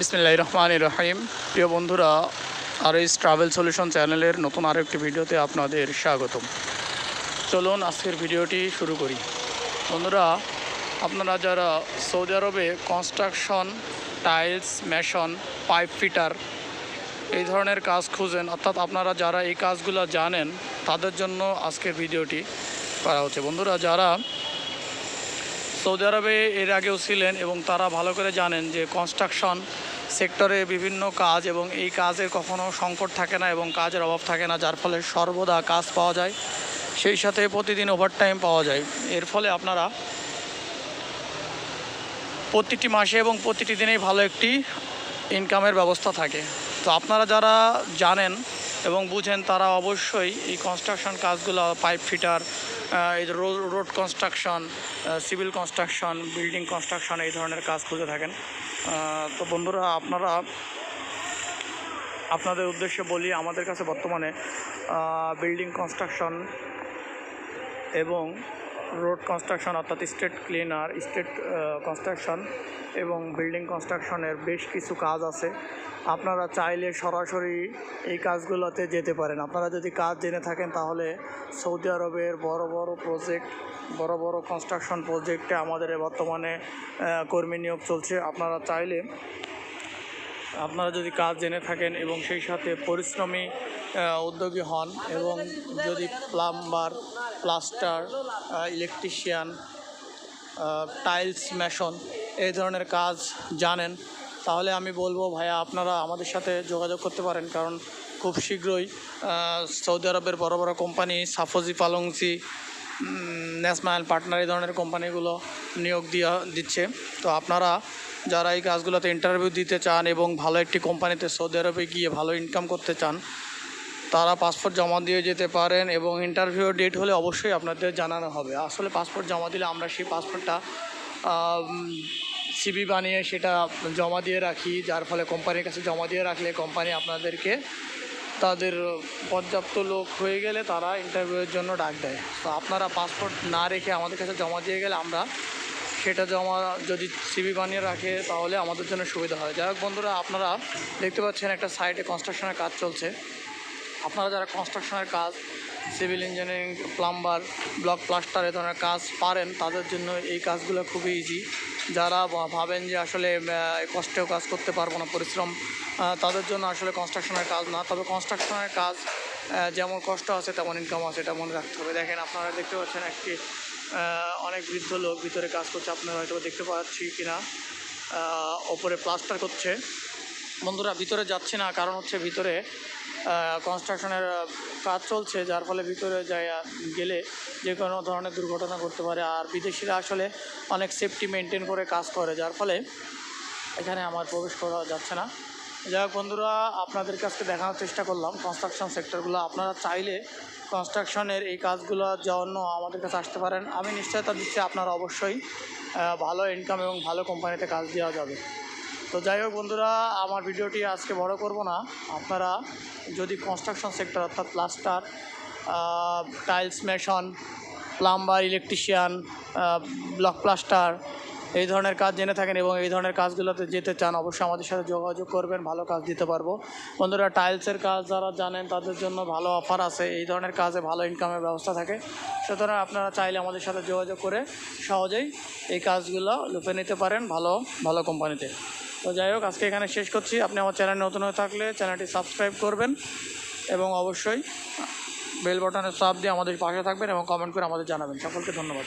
বিসমিল্লাহ রহমান রহিম প্রিয় বন্ধুরা আর এই ট্রাভেল সলিউশন চ্যানেলের নতুন আরও একটি ভিডিওতে আপনাদের স্বাগতম। চলুন আজকের ভিডিওটি শুরু করি। বন্ধুরা, আপনারা যারা সৌদি আরবে construction, tiles, mason, pipe fitter এই ধরনের কাজ খুঁজেন, অর্থাৎ আপনারা যারা এই কাজগুলো জানেন, তাদের জন্য আজকের ভিডিওটি করা হচ্ছে। বন্ধুরা, যারা সৌদি আরবে এর আগেও ছিলেন এবং তারা ভালো করে জানেন যে কনস্ট্রাকশন সেক্টরে বিভিন্ন কাজ এবং এই কাজের কখনো সংকট থাকে না এবং কাজের অভাব থাকে না, যার ফলে সর্বদা কাজ পাওয়া যায়। সেই সাথে প্রতিদিন ওভারটাইম পাওয়া যায়। এর ফলে আপনারা প্রতিটি মাসে এবং প্রতিটি দিনেই ভালো একটি ইনকামের ব্যবস্থা থাকে। তো আপনারা যারা জানেন এবং বুঝেন, তারা অবশ্যই এই কনস্ট্রাকশন কাজগুলো পাইপ ফিটার এই road construction civil construction building construction এই ধরনের কাজ খুঁজে থাকেন। তো বন্ধুরা, আপনারা, আপনাদের উদ্দেশ্যে বলি, আমাদের কাছে বর্তমানে বিল্ডিং কনস্ট্রাকশন এবং রোড কনস্ট্রাকশন অর্থাৎ স্টেট ক্লিনার স্টেট কনস্ট্রাকশন এবং বিল্ডিং কনস্ট্রাকশনের বেশ কিছু কাজ আছে। আপনারা চাইলে সরাসরি এই কাজগুলোতে যেতে পারেন। আপনারা যদি কাজ জেনে থাকেন তাহলে সৌদি আরবের বড় বড় প্রজেক্ট বড় বড় কনস্ট্রাকশন প্রজেক্টে আমাদের বর্তমানে কর্মী নিয়োগ চলছে। আপনারা চাইলে আপনারা যদি কাজ জেনে থাকেন এবং সেই সাথে পরিশ্রমী উদ্যোগী হন এবং যদি plumber, plaster electrician tiles, mason এই ধরনের কাজ জানেন, তাহলে আমি বলব ভাইয়া আপনারা আমাদের সাথে যোগাযোগ করতে পারেন। কারণ খুব শীঘ্রই সৌদি আরবের বড় বড় কোম্পানি সাফোজি পালংসি ন্যাশনাল পার্টনার এই ধরনের কোম্পানিগুলো নিয়োগ দিয়া দিচ্ছে। তো আপনারা যারা এই কাজগুলোতে ইন্টারভিউ দিতে চান এবং ভালো একটি কোম্পানিতে সৌদি আরবে গিয়ে ভালো ইনকাম করতে চান, তারা পাসপোর্ট জমা দিয়ে যেতে পারেন এবং ইন্টারভিউ ডেট হলে অবশ্যই আপনাদের জানানো হবে। আসলে পাসপোর্ট জমা দিলে আমরা সেই পাসপোর্টটা সিবি বানিয়ে সেটা জমা দিয়ে রাখি, যার ফলে কোম্পানির কাছে জমা দিয়ে রাখলে কোম্পানি আপনাদেরকে তাদের পর্যাপ্ত লোক হয়ে গেলে তারা ইন্টারভিউয়ের জন্য ডাক দেয়। তো আপনারা পাসপোর্ট না রেখে আমাদের কাছে জমা দিয়ে গেলে আমরা সেটা জমা যদি সিবি বানিয়ে রাখে তাহলে আমাদের জন্য সুবিধা হয়। যাই হোক বন্ধুরা, আপনারা দেখতে পাচ্ছেন একটা সাইডে কনস্ট্রাকশনের কাজ চলছে। আপনারা যারা কনস্ট্রাকশনের কাজ civil engineering, plumber, block plaster এ ধরনের কাজ পারেন। তাদের জন্য এই কাজগুলো খুবই ইজি যারা ভাবেন যে আসলে কষ্টেও কাজ করতে পারব না, পরিশ্রম তাদের জন্য আসলে কনস্ট্রাকশনের কাজ না। তবে কনস্ট্রাকশনের কাজ যেমন কষ্ট আছে, তেমন ইনকাম আছে, এটা মনে রাখতে হবে। দেখেন, আপনারা দেখতে পাচ্ছেন একটি অনেক বৃদ্ধ লোক ভিতরে কাজ করছে। আপনারা হয়তো দেখতে পাচ্ছি কিনা ওপরে প্লাস্টার করছে। বন্ধুরা, ভিতরে যাচ্ছি না, কারণ হচ্ছে ভিতরে কনস্ট্রাকশনের কাজ চলছে, যার ফলে ভিতরে যায় গেলে যে কোনো ধরনের দুর্ঘটনা ঘটতে পারে। আর বিদেশিরা আসলে অনেক সেফটি মেনটেন করে কাজ করে, যার ফলে এখানে আমার প্রবেশ করা যাচ্ছে না। যাই হোক বন্ধুরা আপনাদের কাছে দেখানোর চেষ্টা করলাম কনস্ট্রাকশন সেক্টরগুলো আপনারা চাইলে কনস্ট্রাকশনের এই কাজগুলোর জন্য আমাদের কাছে আসতে পারেন। আমি নিশ্চয়তা দিচ্ছি, আপনারা অবশ্যই ভালো ইনকাম এবং ভালো কোম্পানিতে কাজ দেওয়া যাবে। তো যাই হোক বন্ধুরা, আমার ভিডিওটি আজকে বড় করব না। আপনারা যদি কনস্ট্রাকশন সেক্টর অর্থাৎ plaster tiles mason plumber electrician block plaster এই ধরনের কাজ জেনে থাকেন এবং এই ধরনের কাজগুলোতে যেতে চান, অবশ্যই আমাদের সাথে যোগাযোগ করবেন, ভালো কাজ দিতে পারব। বন্ধুরা টাইলসের কাজ যারা জানেন, তাদের জন্য ভালো অফার আছে। এই ধরনের কাজে ভালো ইনকামের ব্যবস্থা থাকে। সুতরাং আপনারা চাইলে আমাদের সাথে যোগাযোগ করে সহজেই এই কাজগুলো লুপে নিতে পারেন ভালো ভালো কোম্পানিতে তো যাই হোক, আজকে এখানে শেষ করছি। আপনি আমার চ্যানেল নতুন হয়ে থাকলে চ্যানেলটি সাবস্ক্রাইব করবেন এবং অবশ্যই বেল বটনের সাপ দিয়ে আমাদের পাশে থাকবেন এবং কমেন্ট করে আমাদের জানাবেন। সকলকে ধন্যবাদ।